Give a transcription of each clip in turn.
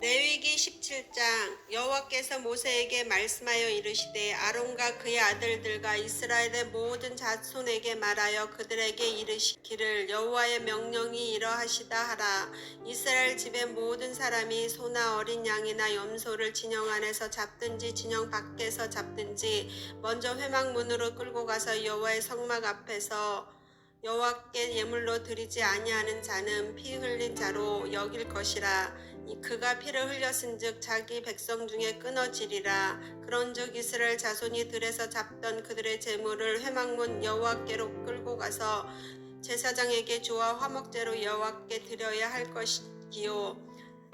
레위기 17장 여호와께서 모세에게 말씀하여 이르시되 아론과 그의 아들들과 이스라엘의 모든 자손에게 말하여 그들에게 이르시기를 여호와의 명령이 이러하시다 하라. 이스라엘 집의 모든 사람이 소나 어린 양이나 염소를 진영 안에서 잡든지 진영 밖에서 잡든지 먼저 회막문으로 끌고 가서 여호와의 성막 앞에서 여호와께 예물로 드리지 아니하는 자는 피 흘린 자로 여길 것이라. 이 그가 피를 흘렸은즉 자기 백성 중에 끊어지리라. 그런즉 이스라엘 자손이 들에서 잡던 그들의 재물을 회막문 여호와께로 끌고 가서 제사장에게 주어 화목제로 여호와께 드려야 할 것이기요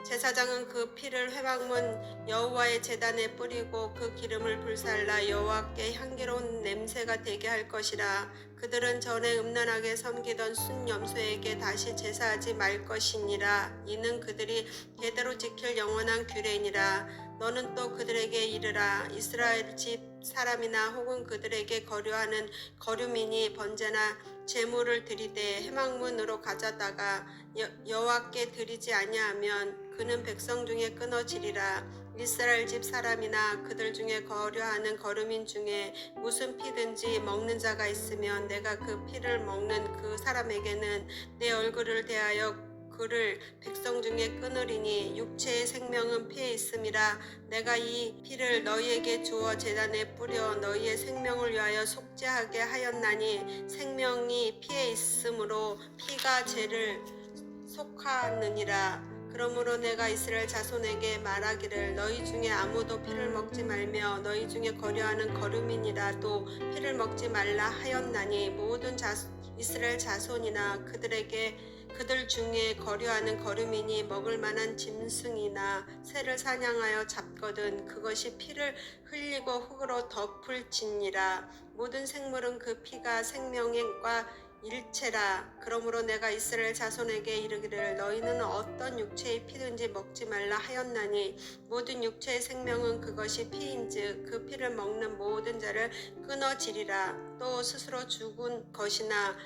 제사장은 그 피를 회막문 여호와의 제단에 뿌리고 그 기름을 불살라 여호와께 향기로운 냄새가 되게 할 것이라. 그들은 전에 음란하게 섬기던 순염소에게 다시 제사하지 말 것이니라. 이는 그들이 대대로 지킬 영원한 규례니라. 너는 또 그들에게 이르라. 이스라엘 집 사람이나 혹은 그들에게 거류하는 거류민이 번제나 제물을 드리되 해망문으로 가져다가 여, 여호와께 드리지 아니하면 그는 백성 중에 끊어지리라. 이스라엘 집 사람이나 그들 중에 거류하는 거류민 중에 무슨 피든지 먹는 자가 있으면 내가 그 피를 먹는 그 사람에게는 내 얼굴을 대하여 그를 백성 중에 끊으리니 육체의 생명은 피에 있음이라. 내가 이 피를 너희에게 주어 제단에 뿌려 너희의 생명을 위하여 속죄하게 하였나니 생명이 피에 있으므로 피가 죄를 속하느니라 그러므로 내가 이스라엘 자손에게 말하기를 너희 중에 아무도 피를 먹지 말며 너희 중에 거류하는 거류민이라도 피를 먹지 말라 하였나니 모든 자, 이스라엘 자손이나 그들에게 그들 중에 거류하는 거류민이 먹을 만한 짐승이나 새를 사냥하여 잡거든 그것이 피를 흘리고 흙으로 덮을지니라. 모든 생물은 그 피가 생명과 일체라. 그러므로 내가 이스라엘 자손에게 이르기를 너희는 어떤 육체의 피든지 먹지 말라 하였나니 모든 육체의 생명은 그것이 피인즉 그 피를 먹는 모든 자를 끊어지리라. 또 스스로 죽은 것이나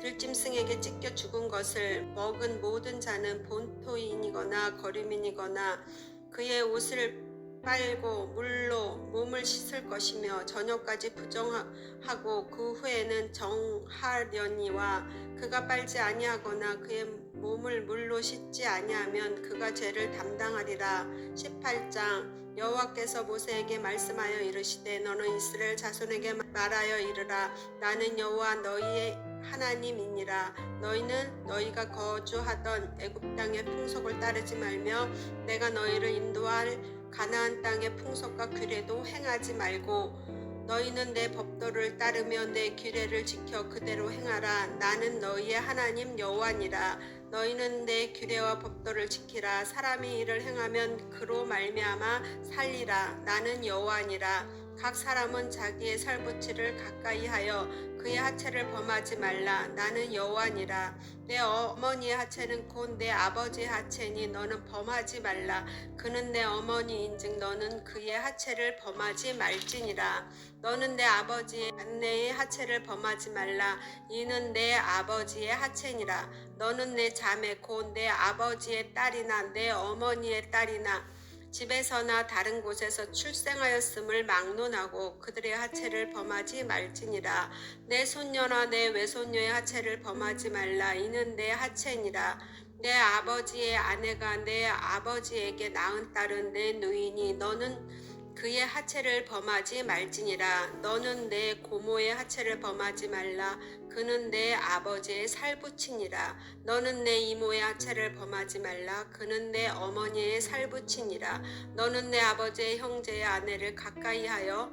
들짐승에게 찢겨 죽은 것을 먹은 모든 자는 본토인이거나 거류민이거나 그의 옷을 빨고 물로 몸을 씻을 것이며 저녁까지 부정하고 그 후에는 정하려니와 그가 빨지 아니하거나 그의 몸을 물로 씻지 아니하면 그가 죄를 담당하리라. 18장 여호와께서 모세에게 말씀하여 이르시되 너는 이스라엘 자손에게 말하여 이르라. 나는 여호와 너희의 하나님이니라. 너희는 너희가 거주하던 애굽 땅의 풍속을 따르지 말며 내가 너희를 인도할 가나안 땅의 풍속과 규례도 행하지 말고 너희는 내 법도를 따르며 내 규례를 지켜 그대로 행하라. 나는 너희의 하나님 여호와니라. 너희는 내 규례와 법도를 지키라. 사람이 이를 행하면 그로 말미암아 살리라. 나는 여호와니라 각 사람은 자기의 살부치를 가까이 하여 그의 하체를 범하지 말라. 나는 여호와니라. 내 어머니의 하체는 곧 내 아버지의 하체니 너는 범하지 말라. 그는 내 어머니인즉 너는 그의 하체를 범하지 말지니라. 너는 내 아버지의 아내의 하체를 범하지 말라. 이는 내 아버지의 하체니라. 너는 내 자매 곧 내 아버지의 딸이나 내 어머니의 딸이나 집에서나 다른 곳에서 출생하였음을 막론하고 그들의 하체를 범하지 말지니라. 내 손녀나 내 외손녀의 하체를 범하지 말라. 이는 내 하체니라. 내 아버지의 아내가 내 아버지에게 낳은 딸은 내 누이니 너는 그의 하체를 범하지 말지니라. 너는 내 고모의 하체를 범하지 말라. 그는 내 아버지의 살부친이라. 너는 내 이모의 하체를 범하지 말라. 그는 내 어머니의 살부친이라. 너는 내 아버지의 형제의 아내를 가까이 하여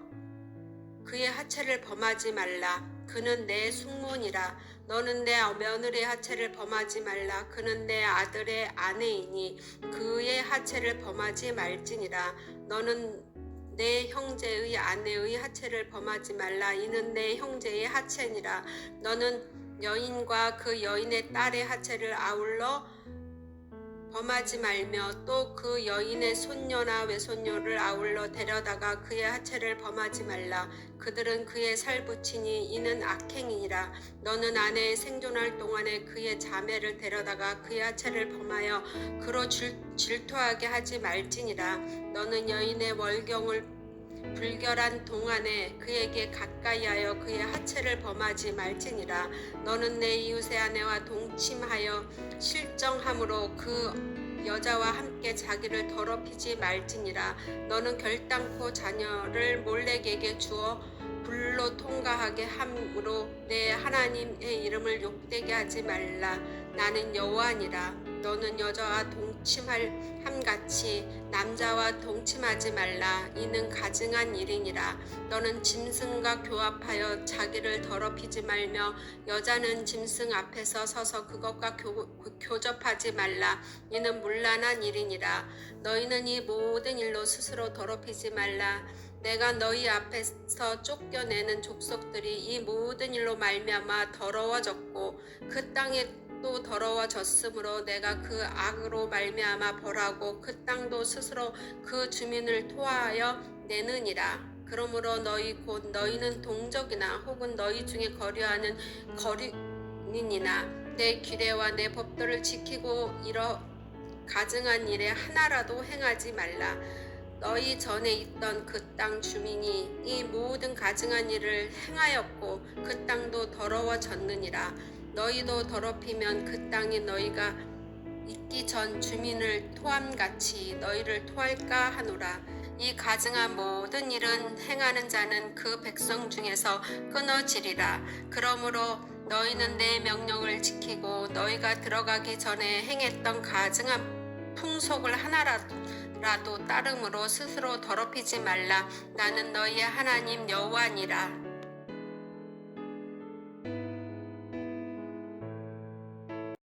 그의 하체를 범하지 말라. 그는 내 숙모니라. 너는 내 며느리의 하체를 범하지 말라. 그는 내 아들의 아내이니 그의 하체를 범하지 말지니라. 너는 내 형제의 아내의 하체를 범하지 말라. 이는 내 형제의 하체니라. 너는 여인과 그 여인의 딸의 하체를 아울러 범하지 말며 또 그 여인의 손녀나 외손녀를 아울러 데려다가 그의 하체를 범하지 말라. 그들은 그의 살 붙이니 이는 악행이니라. 너는 아내의 생존할 동안에 그의 자매를 데려다가 그의 하체를 범하여 그로 질, 질투하게 하지 말지니라. 너는 여인의 월경을 불결한 동안에 그에게 가까이하여 그의 하체를 범하지 말지니라. 너는 내 이웃의 아내와 동침하여 실정함으로 그 여자와 함께 자기를 더럽히지 말지니라. 너는 결단코 자녀를 몰렉에게 주어 불로 통과하게 함으로 내 하나님의 이름을 욕되게 하지 말라. 나는 여호와니라. 너는 여자와 동침할 함같이 남자와 동침하지 말라. 이는 가증한 일이니라. 너는 짐승과 교합하여 자기를 더럽히지 말며 여자는 짐승 앞에서 서서 그것과 교, 교접하지 말라. 이는 문란한 일이니라. 너희는 이 모든 일로 스스로 더럽히지 말라. 내가 너희 앞에서 쫓겨내는 족속들이 이 모든 일로 말미암아 더러워졌고 그 땅에 또 더러워졌으므로 내가 그 악으로 말미암아 벌하고 그 땅도 스스로 그 주민을 토하여 내느니라. 그러므로 너희 곧 너희는 동족이나 혹은 너희 중에 거류하는 거류인이나 내 규례와 내 법도를 지키고 이러 가증한 일에 하나라도 행하지 말라. 너희 전에 있던 그 땅 주민이 이 모든 가증한 일을 행하였고 그 땅도 더러워졌느니라. 너희도 더럽히면 그 땅이 너희가 있기 전 주민을 토함같이 너희를 토할까 하노라. 이 가증한 모든 일은 행하는 자는 그 백성 중에서 끊어지리라. 그러므로 너희는 내 명령을 지키고 너희가 들어가기 전에 행했던 가증한 풍속을 하나라도 라도 따름으로 스스로 더럽히지 말라. 나는 너희의 하나님 여호와니라.